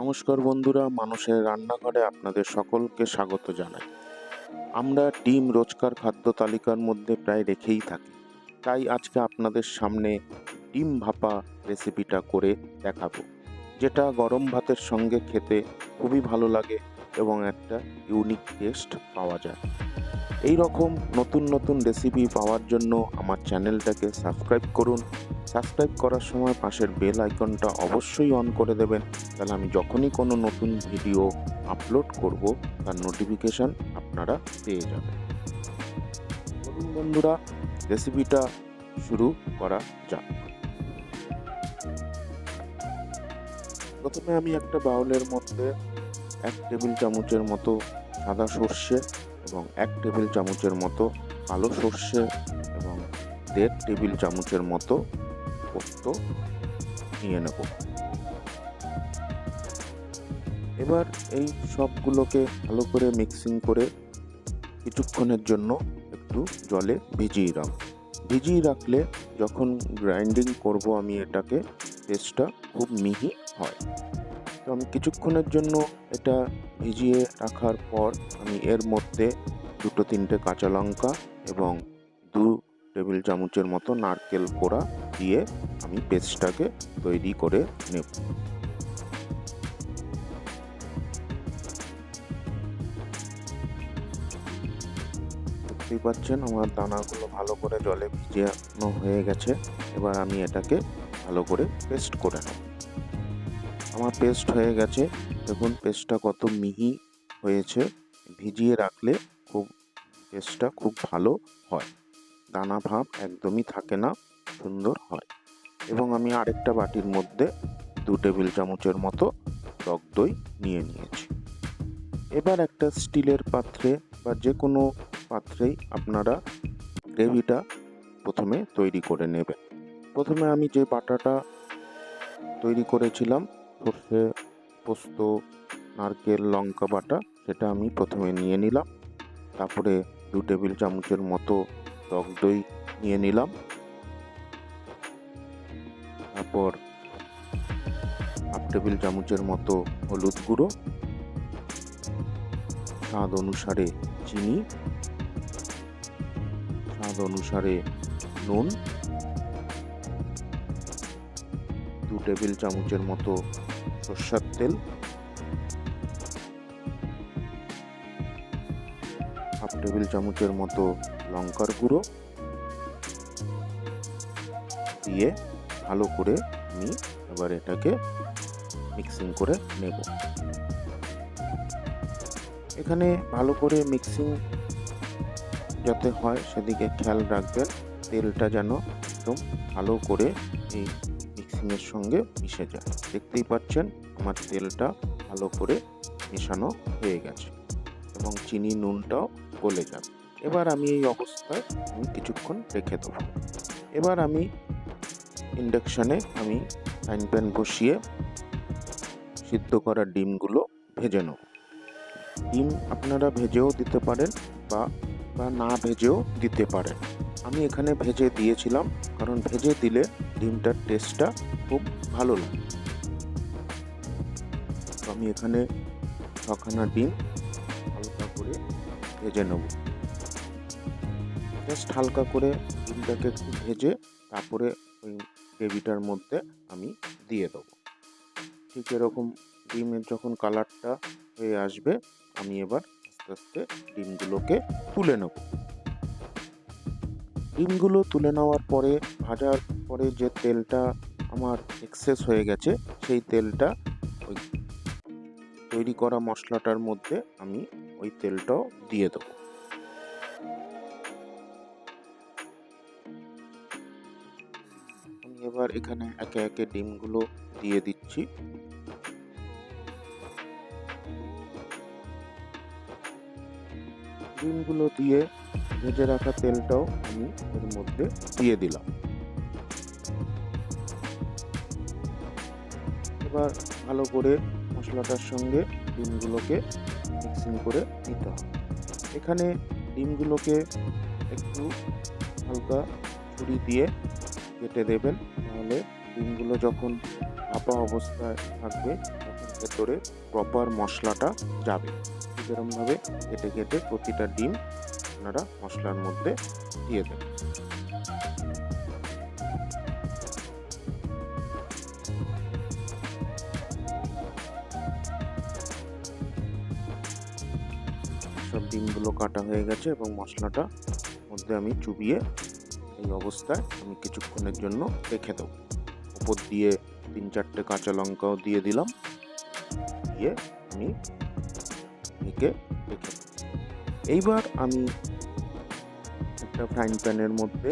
নমস্কার বন্ধুরা, মানুষের রান্নাঘরে আপনাদের সকলকে স্বাগত জানাই। আমরা ডিম রোজকার খাদ্য তালিকার মধ্যে প্রায় রেখেই থাকি। তাই আজকে আপনাদের সামনে ডিম ভাপা রেসিপিটা করে দেখাবো, যেটা গরম ভাতের সঙ্গে খেতে খুবই ভালো লাগে এবং একটা ইউনিক টেস্ট পাওয়া যায়। এই রকম নতুন নতুন রেসিপি পাওয়ার জন্য আমার চ্যানেলটাকে সাবস্ক্রাইব করুন। সাবস্ক্রাইব করার সময় পাশের বেল আইকনটা অবশ্যই অন করে দেবেন। তাহলে আমি যখনই কোনো নতুন ভিডিও আপলোড করব, তার নোটিফিকেশান আপনারা পেয়ে যাবেন। বন্ধুরা রেসিপিটা শুরু করা যাক। প্রথমে আমি একটা বাউলের মধ্যে এক টেবিল চামচের মতো সাদা সর্ষে এবং এক টেবিল চামচের মতো কালো সর্ষে এবং দেড় টেবিল চামচের মতো পোস্ত নিয়ে নেব। এবার এই সবগুলোকে ভালো করে মিক্সিং করে কিছুক্ষণের জন্য একটু জলে ভিজিয়ে রাখ। ভিজিয়ে রাখলে যখন গ্রাইন্ডিং করব আমি এটাকে, টেস্টটা খুব মিহি হয়। তো আমি কিছুক্ষণের জন্য এটা ভিজিয়ে রাখার পর আমি এর মধ্যে দুটো তিনটে কাঁচা লঙ্কা এবং দু টেবিল চামচের মতো নারকেল কোড়া দিয়ে আমি পেস্টটাকে তৈরি করে নেব। দেখতেই পাচ্ছেন আমার দানাগুলো ভালো করে জলে ভিজানো হয়ে গেছে। এবার আমি এটাকে ভালো করে পেস্ট করে নেব। আমার পেস্ট হয়ে গেছে। দেখুন পেস্টটা কত মিহি হয়েছে। ভিজিয়ে রাখলে খুব পেস্টটা খুব ভালো হয়। দানা ভাব একদমই থাকে না, সুন্দর হয়। এবং আমি আরেকটা বাটির মধ্যে দু টেবিল চামচের মতো টক দই নিয়ে নিয়েছি। এবার একটা স্টিলের পাত্রে বা যে কোনো পাত্রেই আপনারা গ্রেভিটা প্রথমে তৈরি করে নেবেন। প্রথমে আমি যে বাটাটা তৈরি করেছিলাম সর্ষে পোস্ত, নারকেল, লঙ্কা বাটা, সেটা আমি প্রথমে নিয়ে নিলাম। তারপরে দু টেবিল চামচের মতো টক দই নিয়ে নিলাম। তারপর হাফ টেবিল চামচের মতো হলুদ গুঁড়ো। স্বাদ অনুসারে চিনি। স্বাদ অনুসারে নুন। দু টেবিল চামচের মতো সর্ষার তেল। হাফ টেবিল চামচের মতো লঙ্কার গুঁড়ো। দিয়ে ভালো করে আমি এবার এটাকে মিক্সিং করে নেব। এখানে ভালো করে মিক্সিং যাতে হয় সেদিকে খেয়াল রাখবেন। তেলটা যেন একদম ভালো করে এই মিক্সিংয়ের সঙ্গে মিশে যায়। দেখতেই পাচ্ছেন আমার তেলটা ভালো করে মেশানো হয়ে গেছে এবং চিনি নুনটাও গলে যাবে। এবার আমি এই অবস্থায় আমি কিছুক্ষণ রেখে দেবো। এবার আমি ইন্ডাকশানে আমি ফ্রাইং প্যান বসিয়ে সিদ্ধ করা ডিমগুলো ভেজে নেব। ডিম আপনারা ভেজেও দিতে পারেন বা বা না ভেজেও দিতে পারেন। আমি এখানে ভেজে দিয়েছিলাম, কারণ ভেজে দিলে ডিমটার টেস্টটা খুব ভালো লাগে। আমি এখানে ছখানা ডিম হালকা করে ভেজে নেব। জাস্ট হালকা করে ডিমটাকে একটু ভেজে তারপরে ওই গ্রেভিটার মধ্যে আমি দিয়ে দেবো। ঠিক এরকম ডিমের যখন কালারটা হয়ে আসবে, আমি এবার আস্তে আস্তে ডিমগুলোকে তুলে নেব। ডিমগুলো তুলে নেওয়ার পরে, ভাজার পরে যে তেলটা আমার এক্সেস হয়ে গেছে, সেই তেলটা ওই তৈরি করা মশলাটার মধ্যে আমি ওই তেলটাও দিয়ে দেবো। আমি এবার এখানে একে একে ডিমগুলো দিয়ে দিচ্ছি। ডিমগুলো দিয়ে ভেজে রাখা তেলটাও আমি এর মধ্যে দিয়ে দিলাম। এবার ভালো করে মশলাটার সঙ্গে ডিমগুলোকে মিক্সিং করে নিতে হবে। এখানে ডিমগুলোকে একটু হালকা ছুরি দিয়ে কেটে দেবেন তাহলে ডিমগুলো যখন ভাপা অবস্থায় থাকবে ভেতরে প্রপার মশলাটা যাবে। যেরকমভাবে কেটে কেটে প্রতিটা ডিম আপনারা মশলার মধ্যে দিয়ে দেবেন। সব ডিমগুলো কাটা হয়ে গেছে এবং মশলাটা মধ্যে আমি চুবিয়ে এই অবস্থায় আমি কিছুক্ষণের জন্য রেখে দেবো। উপর দিয়ে তিন চারটে কাঁচা লঙ্কাও দিয়ে দিলাম। দিয়ে আমি ঢেকে রেখে এইবার আমি একটা ফ্রাইং প্যানের মধ্যে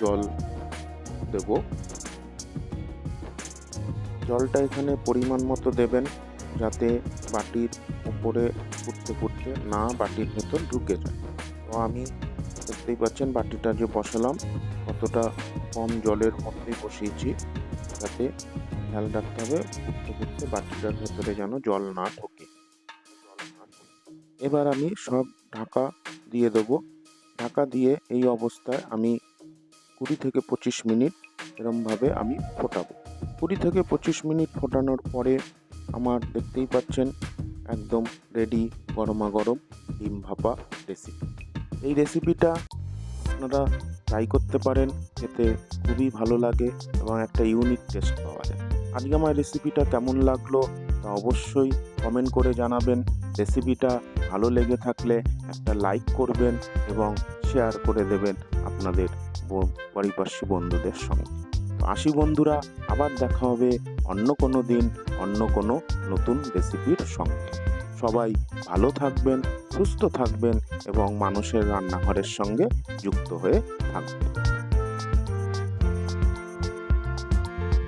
জল দেব। জলটা এখানে পরিমাণ মতো দেবেন যাতে বাটির উপরে ফুটতে ফুটতে না বাটির ভেতর ঢুকে যায়। তো আমি দেখতেই পাচ্ছেন বাটিটা যে বসালাম, কতটা কম জলের মধ্যেই বসিয়েছি, যাতে খেয়াল রাখতে হবে। ফুটতে বাটিটার ভেতরে যেন জল না ঢোকে। জল না ঢোকে। এবার আমি সব ঢাকা দিয়ে দেবো। ঢাকা দিয়ে এই অবস্থায় আমি কুড়ি থেকে পঁচিশ মিনিট এরমভাবে আমি ফোটাবো। কুড়ি থেকে পঁচিশ মিনিট ফোটানোর পরে আমার দেখতেই পাচ্ছেন একদম রেডি গরমা গরম ডিম ভাপা রেসিপি এই রেসিপিটা আপনারা ট্রাই করতে পারেন। খেতে খুবই ভালো লাগে এবং একটা ইউনিক টেস্ট পাওয়া যায়। আজকে আমার রেসিপিটা কেমন লাগল তা অবশ্যই কমেন্ট করে জানাবেন। রেসিপিটা ভালো লেগে থাকলে একটা লাইক করবেন এবং শেয়ার করে দেবেন আপনাদের ব- পারিপার্শ্ব বন্ধুদের সঙ্গে। তো আসি বন্ধুরা, আবার দেখা হবে অন্য কোনো দিন, অন্য কোনো নতুন রেসিপির সঙ্গে। সবাই ভালো থাকবেন, সুস্থ থাকবেন এবং মানুষের রান্নাঘরের সঙ্গে যুক্ত হয়ে থাকবেন।